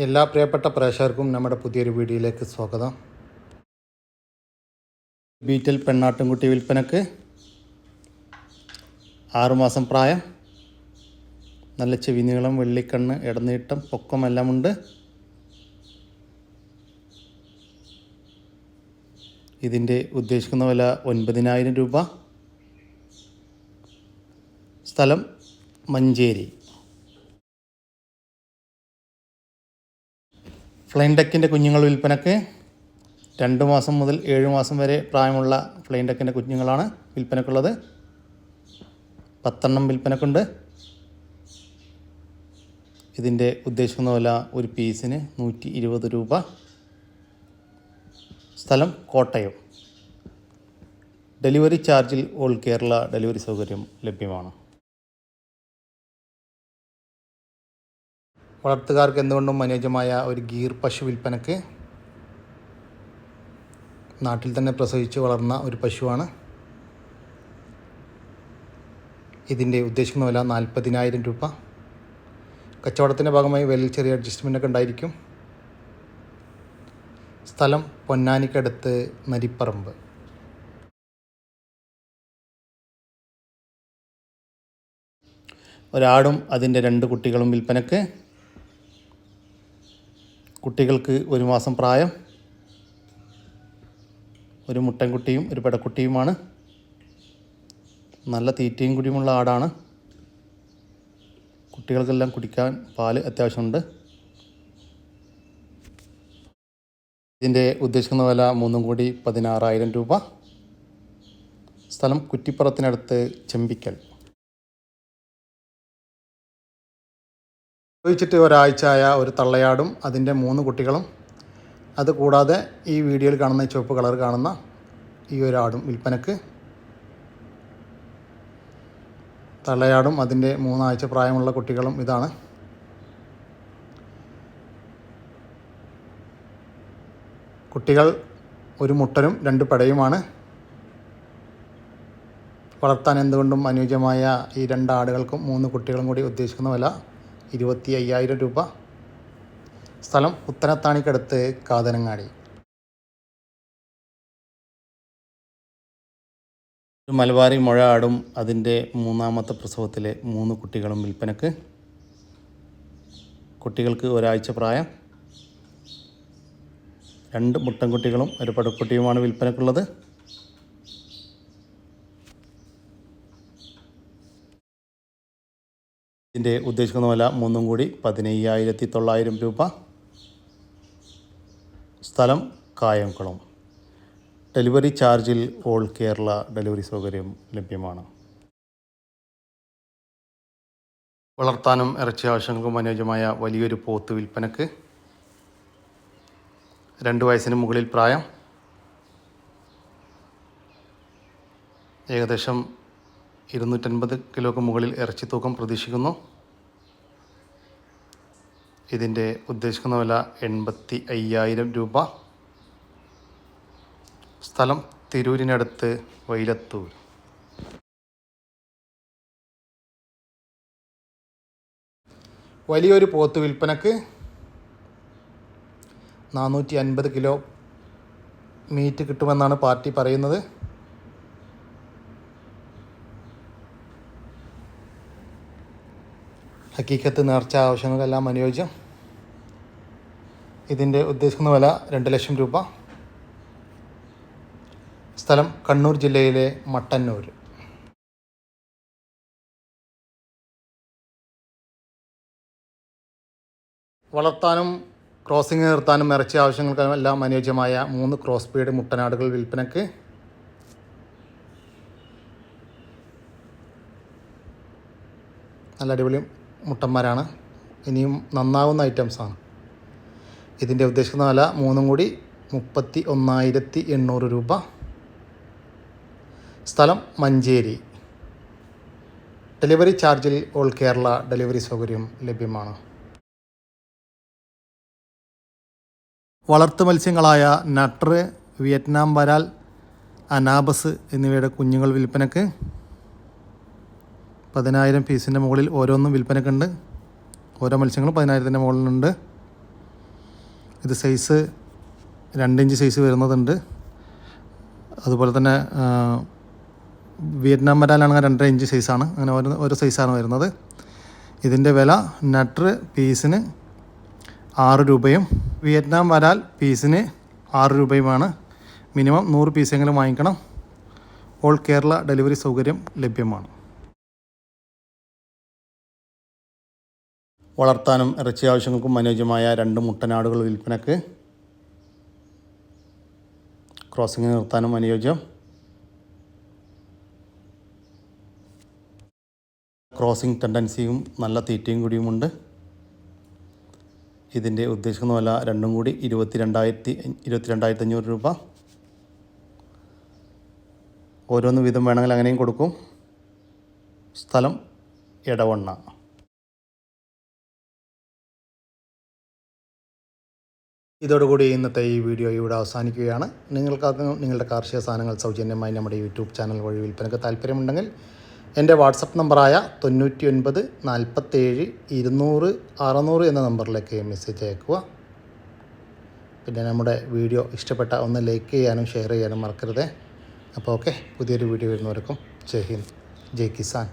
എല്ലാ പ്രിയപ്പെട്ട പ്രേക്ഷകർക്കും നമ്മുടെ പുതിയൊരു വീഡിയോയിലേക്ക് സ്വാഗതം. ബീറ്റൽ പെണ്ണാട്ടുംകുട്ടി വിൽപ്പനക്ക് ആറുമാസം പ്രായം. നല്ല ചെവി നീളം വെള്ളിക്കണ്ണ് ഇടനീട്ടം പൊക്കമെല്ലാമുണ്ട് ഇതിന്റെ ഉദ്ദേശിക്കുന്ന വില ഒൻപതിനായിരം രൂപ. സ്ഥലം മഞ്ചേരി. ഫ്ലൈൻ ഡെക്കിന്റെ കുഞ്ഞുങ്ങൾ വിൽപ്പനക്ക് രണ്ട് മാസം മുതൽ ഏഴ് മാസം വരെ പ്രായമുള്ള ഫ്ലൈൻ ഡെക്കിന്റെ കുഞ്ഞുങ്ങളാണ് വിൽപ്പനക്കുള്ളത്. പത്തെണ്ണം വിൽപ്പനക്കുണ്ട്. ഇതിന്റെ ഉദ്ദേശിക്കുന്ന വില ഒരു പീസിന് നൂറ്റി ഇരുപത് രൂപ. സ്ഥലം കോട്ടയം. ഡെലിവറി ചാർജിൽ ഓൾ കേരള ഡെലിവറി സൗകര്യം ലഭ്യമാണ്. വളർത്തുകാർക്ക് എന്തുകൊണ്ടും അനുയോജ്യമായ ഒരു ഗീർ പശു വിൽപ്പനക്ക് നാട്ടിൽ തന്നെ പ്രസവിച്ച് വളർന്ന ഒരു പശുവാണ്. ഇതിന്റെ ഉദ്ദേശിക്കുന്ന വില നാൽപ്പതിനായിരം രൂപ. കച്ചവടത്തിന്റെ ഭാഗമായി വിലയിൽ ചെറിയ അഡ്ജസ്റ്റ്മെന്റ് ഒക്കെ ഉണ്ടായിരിക്കും. സ്ഥലം പൊന്നാനിക്കടുത്ത് നരിപ്പറമ്പ്. ഒരാടും അതിന്റെ രണ്ട് കുട്ടികളും വിൽപ്പനക്ക് കുട്ടികൾക്ക് ഒരു മാസം പ്രായം ഒരു മുട്ടൻകുട്ടിയും ഒരു പെടക്കുട്ടിയുമാണ്. നല്ല തീറ്റയും കുടിയുമുള്ള ആടാണ്. കുട്ടികൾക്കെല്ലാം കുടിക്കാൻ പാൽ അത്യാവശ്യമുണ്ട്. ഇതിന്റെ ഉദ്ദേശിക്കുന്ന വില മൂന്നും കൂടി പതിനാറായിരം രൂപ. സ്ഥലം കുറ്റിപ്പുറത്തിനടുത്ത് ചെമ്പിക്കൽ. ഉപയോഗിച്ചിട്ട് ഒരാഴ്ചയായ ഒരു തള്ളയാടും അതിന്റെ മൂന്ന് കുട്ടികളും. അത് കൂടാതെ ഈ വീഡിയോയിൽ കാണുന്ന ചുവപ്പ് കളർ കാണുന്ന ഈ ഒരു ആടും വിൽപ്പനക്ക്. തള്ളയാടും അതിന്റെ മൂന്നാഴ്ച പ്രായമുള്ള കുട്ടികളും ഇതാണ്. കുട്ടികൾ ഒരു മുട്ടനും രണ്ട് പടയുമാണ്. വളർത്താൻ എന്തുകൊണ്ടും അനുയോജ്യമായ ഈ രണ്ട് ആടുകൾക്കും മൂന്ന് കുട്ടികളും കൂടി ഉദ്ദേശിക്കുന്ന വില. ഇരുപത്തി അയ്യായിരം രൂപ. സ്ഥലം ഉത്തരത്താണിക്കടുത്ത് കാതനങ്ങാടി. മലബാറി മുഴ ആടും അതിന്റെ മൂന്നാമത്തെ പ്രസവത്തിലെ മൂന്ന് കുട്ടികളും വിൽപ്പനക്ക്. കുട്ടികൾക്ക് ഒരാഴ്ച പ്രായം. രണ്ട് മുട്ടൻകുട്ടികളും ഒരു പടക്കുട്ടിയുമാണ് വിൽപ്പനക്കുള്ളത്. ഇതിന്റെ ഉദ്ദേശിക്കുന്ന വില മൂന്നും കൂടി പതിനയ്യായിരത്തി തൊള്ളായിരം രൂപ. സ്ഥലം കായംകുളം. ഡെലിവറി ചാർജിൽ ഓൾ കേരള ഡെലിവറി സൗകര്യം ലഭ്യമാണ്. വളർത്താനും ഇറച്ചി ആവശ്യങ്ങൾക്കും അനുയോജ്യമായ വലിയൊരു പോത്ത് വിൽപ്പനക്ക്. രണ്ട് വയസ്സിന് മുകളിൽ പ്രായം. ഏകദേശം ഇരുന്നൂറ്റൻപത് കിലോക്ക് മുകളിൽ ഇറച്ചി തൂക്കം പ്രതീക്ഷിക്കുന്നു. ഇതിന്റെ ഉദ്ദേശിക്കുന്ന വില എൺപത്തി അയ്യായിരം രൂപ. സ്ഥലം തിരൂരിനടുത്ത് വൈലത്തൂർ. വലിയൊരു പോത്ത് വിൽപ്പനക്ക് നാനൂറ്റി അൻപത് കിലോ മീറ്റ് കിട്ടുമെന്നാണ് പാർട്ടി പറയുന്നത്. ഹക്കീക്കത്ത് നേർച്ച ആവശ്യങ്ങൾക്കെല്ലാം അനുയോജ്യം. ഇതിന്റെ ഉദ്ദേശിക്കുന്ന വില രണ്ട് ലക്ഷം രൂപ. സ്ഥലം കണ്ണൂർ ജില്ലയിലെ മട്ടന്നൂർ. വളർത്താനും ക്രോസിംഗ് നിർത്താനും ഇറച്ചി ആവശ്യങ്ങൾക്കും എല്ലാം അനുയോജ്യമായ മൂന്ന് ക്രോസ് പീഡ് മുട്ടനാടുകൾ വിൽപ്പനക്ക്. നല്ല അടിപൊളി മുട്ടന്മാരാണ്. ഇനിയും നന്നാവുന്ന ഐറ്റംസാണ് ഇതിന്റെ ഉദ്ദേശിക്കുന്ന വില മൂന്നും കൂടി മുപ്പത്തി ഒന്നായിരത്തി എണ്ണൂറ് രൂപ. സ്ഥലം മഞ്ചേരി. ഡെലിവറി ചാർജിൽ ഓൾ കേരള ഡെലിവറി സൗകര്യം ലഭ്യമാണ്. വളർത്തു മത്സ്യങ്ങളായ നട്ടർ വിയറ്റ്നാം വരാൽ അനാബസ് എന്നിവയുടെ കുഞ്ഞുങ്ങൾ വിൽപ്പനക്ക് പതിനായിരം പീസിന്റെ മുകളിൽ ഓരോന്നും വിൽപ്പനക്കുണ്ട് ഓരോ മത്സ്യങ്ങളും പതിനായിരത്തിന്റെ മുകളിലുണ്ട്. ഇത് സൈസ് രണ്ടിഞ്ച് സൈസ് വരുന്നതുണ്ട്. അതുപോലെ തന്നെ വിയറ്റ്നാം മരാലാണെങ്കിൽ രണ്ടര ഇഞ്ച് സൈസാണ്. അങ്ങനെ ഓരോ ഓരോ സൈസാണ് വരുന്നത്. ഇതിന്റെ വില നട്ടർ പീസിന് ആറ് രൂപയും വിയറ്റ്നാം വരാൽ പീസിന് ആറ് രൂപയുമാണ്. മിനിമം നൂറ് പീസെങ്കിലും വാങ്ങിക്കണം. ഓൾ കേരള ഡെലിവറി സൗകര്യം ലഭ്യമാണ്. വളർത്താനും ഇറച്ചി ആവശ്യങ്ങൾക്കും അനുയോജ്യമായ രണ്ട് മുട്ടനാടുകൾ വിൽപ്പനക്ക് ക്രോസിംഗ് നിർത്താനും അനുയോജ്യം. ക്രോസിംഗ് ടെൻഡൻസിയും നല്ല തീറ്റയും കൂടിയുമുണ്ട്. ഇതിന്റെ ഉദ്ദേശിക്കുന്ന വില രണ്ടും കൂടി ഇരുപത്തി രണ്ടായിരത്തി ഇരുപത്തി രണ്ടായിരത്തി അഞ്ഞൂറ് രൂപ. ഓരോന്ന് വീതം വേണമെങ്കിൽ അങ്ങനെയും കൊടുക്കും. സ്ഥലം എടവണ്ണ. ഇതോടുകൂടി ഇന്നത്തെ ഈ വീഡിയോ ഇവിടെ അവസാനിക്കുകയാണ്. നിങ്ങൾക്കത് നിങ്ങളുടെ കാർഷിക സാധനങ്ങൾ സൗജന്യമായി നമ്മുടെ യൂട്യൂബ് ചാനൽ വഴി വിൽപ്പനയ്ക്ക് താല്പര്യമുണ്ടെങ്കിൽ എന്റെ വാട്സപ്പ് നമ്പറായ തൊണ്ണൂറ്റി ഒൻപത് നാൽപ്പത്തേഴ് ഇരുന്നൂറ് അറുന്നൂറ് എന്ന നമ്പറിലേക്ക് മെസ്സേജ് അയക്കുക പിന്നെ നമ്മുടെ വീഡിയോ ഇഷ്ടപ്പെട്ട ഒന്ന് ലൈക്ക് ചെയ്യാനും ഷെയർ ചെയ്യാനും മറക്കരുതേ. അപ്പോൾ ഓക്കെ പുതിയൊരു വീഡിയോ വരുന്നവർക്കും ജയ് ഹിന്ദ് ജയ് കിസാൻ.